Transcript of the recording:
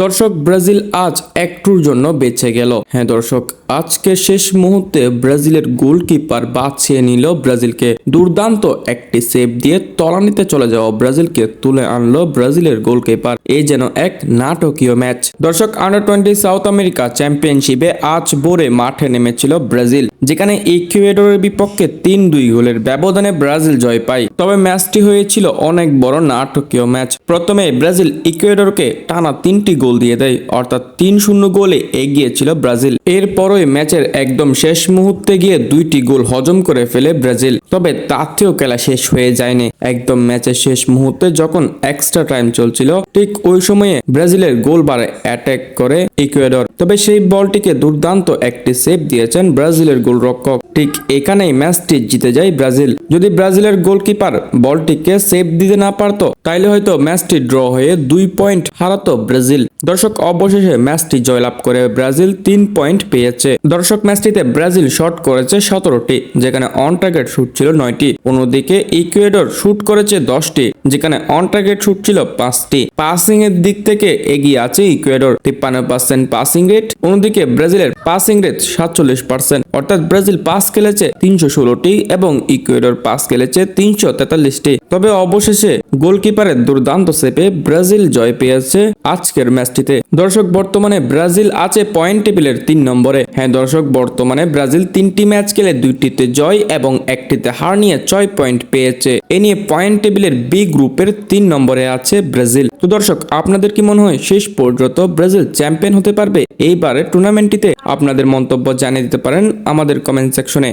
দর্শক, ব্রাজিল আজ একটুর জন্য বেঁচে গেল। হ্যাঁ দর্শক, আজকে শেষ মুহূর্তে ব্রাজিলের গোলকিপার বাঁচিয়ে নিল ব্রাজিলকে। দুর্দান্ত একটি সেভ দিয়ে তলানিতে চলে যাওয়া ব্রাজিলকে তুলে আনলো ব্রাজিলের গোলকিপার। এই যেন এক নাটকীয় ম্যাচ। দর্শক আন্ডার টোয়েন্টি সাউথ আমেরিকা চ্যাম্পিয়নশিপে আজ ভোরে মাঠে নেমেছিল ব্রাজিল, যেখানে ইকুয়েডরের বিপক্ষে তিন দুই গোলের ব্যবধানে ব্রাজিল জয় পায়। তবে ম্যাচটি হয়েছিল অনেক বড় নাটকীয় ম্যাচ। প্রথমে ব্রাজিল ইকুয়েডরকে টানা তিনটি গোল দিয়ে দেয়, অর্থাৎ তিন শূন্য গোলে এগিয়ে ছিল ব্রাজিল। এরপরই ম্যাচের একদম শেষ মুহূর্তে গিয়ে দুইটি গোল হজম করে ফেলে ব্রাজিল। তবে তাতেও খেলা শেষ হয়ে যায়নি। একদম ম্যাচের শেষ মুহূর্তে যখন এক্সট্রা টাইম চলছিল, ঠিক ওই সময়ে ব্রাজিলের গোল বারে অ্যাটাক করে ইকুয়েডর তবে সেই বলটিকে দুর্দান্ত একটি সেভ দিয়েছেন ব্রাজিলের গোলরক্ষক। ঠিক এখানেই ম্যাচটি জিতে যায় ব্রাজিল। যদি ব্রাজিলের গোলকিপার বলটিকে সেভ দিতে না পারতো, তাইলে হয়তো ম্যাচটি ড্র হয়ে দুই পয়েন্ট হারাতো ব্রাজিল। দর্শক অবশেষে ম্যাচটি জয়লাভ করে ব্রাজিল তিন পয়েন্ট পেয়েছে। দর্শক ম্যাচটিতে ব্রাজিল শট করেছে সতেরোটি, যেখানে অন টার্গেট শুট ছিল নয়টি। অন্যদিকে ইকুয়েডর শুট করেছে দশটি। যেখানে অন টার্গেট শুট ছিল পাঁচটি। পাসিং এর দিক থেকে এগিয়ে আছে ইকুয়েডর। তিপ্পান্ন পার্সেন্ট পাসিং রেট অন্যদিকে ব্রাজিলের পাসিং রেট সাতচল্লিশ পার্সেন্ট অর্থাৎ ব্রাজিল পাস খেলেছে তিনশো ষোলোটি এবং ইকুয়েডর পাস খেলেছে তিনশো তেতাল্লিশটি। তবে অবশেষে গোলকিপারের দুর্দান্ত সেপে ব্রাজিল জয় পেয়েছে আজকের ম্যাচটিতে। দর্শক, বর্তমানে ব্রাজিল আছে পয়েন্ট টেবিলের তিন নম্বরে। হ্যাঁ দর্শক, বর্তমানে ব্রাজিল তিনটি ম্যাচ খেলে দুইটিতে জয় এবং একটিতে হার নিয়ে ছয় পয়েন্ট পেয়েছে। এ নিয়ে পয়েন্ট টেবিলের বি গ্রুপের তিন নম্বরে আছে ব্রাজিল। তো দর্শক, আপনাদের কি মনে হয় শেষ পর্যন্ত ব্রাজিল চ্যাম্পিয়ন হতে পারবে? এইবারের টুর্নামেন্টটিতে আপনাদের মন্তব্য জানিয়ে দিতে পারেন আমাদের কমেন্ট সেকশনে